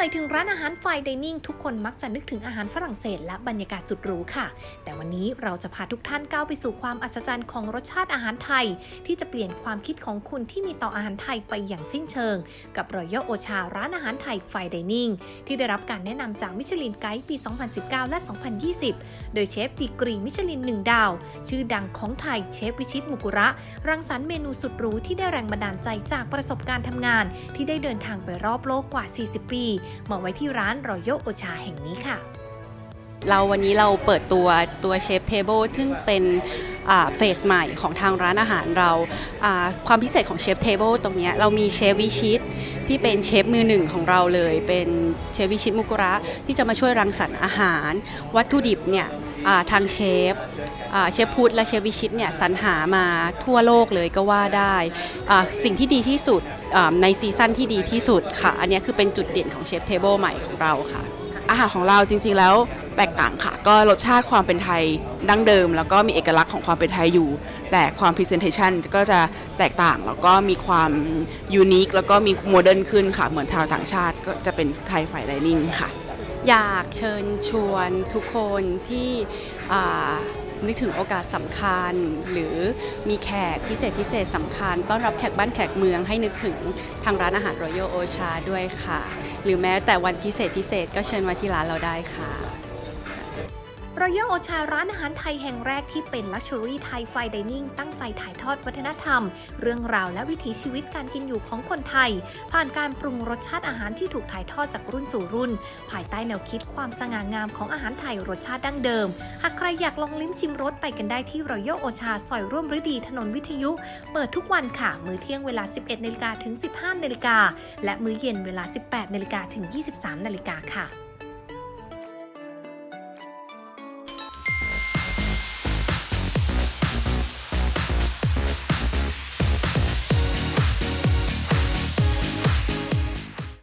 อ่ยถึงร้านอาหารไฟดิเนิ่งทุกคนมักจะนึกถึงอาหารฝรั่งเศสและบรรยากาศสุดหรูค่ะ แต่วันนี้เราจะพาทุกท่านก้าวไปสู่ความอัศจรรย์ของรสชาติอาหารไทย ที่จะเปลี่ยนความคิดของคุณที่มีต่ออาหารไทยไปอย่างสิ้นเชิง กับรอยัลโอชาร้านอาหารไทยไฟดิเนิ่งที่ได้รับการแนะนำจากมิชลินไกด์ปี 2019 และ 2020 โดยเชฟดีกรีมิชลิน 1 ดาว ชื่อดังของไทยเชฟวิชิตมุกุระ รังสรรค์เมนูสุดหรูที่ได้แรงบันดาลใจจากประสบการณ์ทำงาน ที่ได้เดินทางไปรอบโลกกว่า 40 ปีมาไว้ที่ร้านรอยโยโอชาแห่งนี้ค่ะ เราวันนี้เราเปิดตัวตัวเชฟเทเบิลซึ่งเป็นเฟสใหม่ของทางร้านอาหารเราความพิเศษของเชฟเทเบิลตรงนี้เรามีเชฟวิชิตที่เป็นเชฟมือหนึ่งของเราเลย เป็นเชฟวิชิตมุกุระที่จะมาช่วยรังสรรค์อาหาร วัตถุดิบเนี่ย ทางเชฟเชฟพุทธและเชฟวิชิตเนี่ยสรรหามาทั่วโลกเลยก็ว่าได้ สิ่งที่ดีที่สุดในซีซั่นที่ดีที่สุดค่ะ อันนี้คือเป็นจุดเด่นของเชฟเทเบิลใหม่ของเราค่ะ อาหารของเราจริงๆแล้วแตกต่างค่ะ ก็รสชาติความเป็นไทยดั้งเดิม แล้วก็มีเอกลักษณ์ของความเป็นไทยอยู่ แต่ความพรีเซนเทชันก็จะแตกต่างแล้วก็มีความยูนิคแล้วก็มีโมเดิร์นขึ้นค่ะ เหมือนชาวต่างชาติก็จะเป็นไทยฝ่ายไดนิ่งค่ะ อยากเชิญชวนทุกคนที่นึกถึงโอกาสสำคัญ หรือมีแขกพิเศษพิเศษสำคัญ ต้อนรับแขกบ้านแขกเมืองให้นึกถึงทางร้านอาหารรอยัลโอชาด้วยค่ะ หรือแม้แต่วันพิเศษพิเศษก็เชิญมาที่ร้านเราได้ค่ะ รอยัลโอชาร้านอาหารไทยแห่งแรกที่เป็นลักชัวรี่ไทยไฟดิเนิ่งตั้งใจถ่ายทอดวัฒนธรรม เรื่องราวและวิถีชีวิตการกินอยู่ของคนไทย ผ่านการปรุงรสชาติอาหารที่ถูกถ่ายทอดจากรุ่นสู่รุ่น ภายใต้แนวคิดความสง่างามของอาหารไทยรสชาติดั้งเดิม หากใครอยากลองลิ้มชิมรสไปกันได้ที่รอยัลโอชาซอยร่วมฤดีถนนวิทยุ เปิดทุกวันค่ะ มื้อเที่ยงเวลา 11นาฬิกาถึง 15นาฬิกาและมื้อเย็นเวลา 18นาฬิกาถึง 23นาฬิกาค่ะ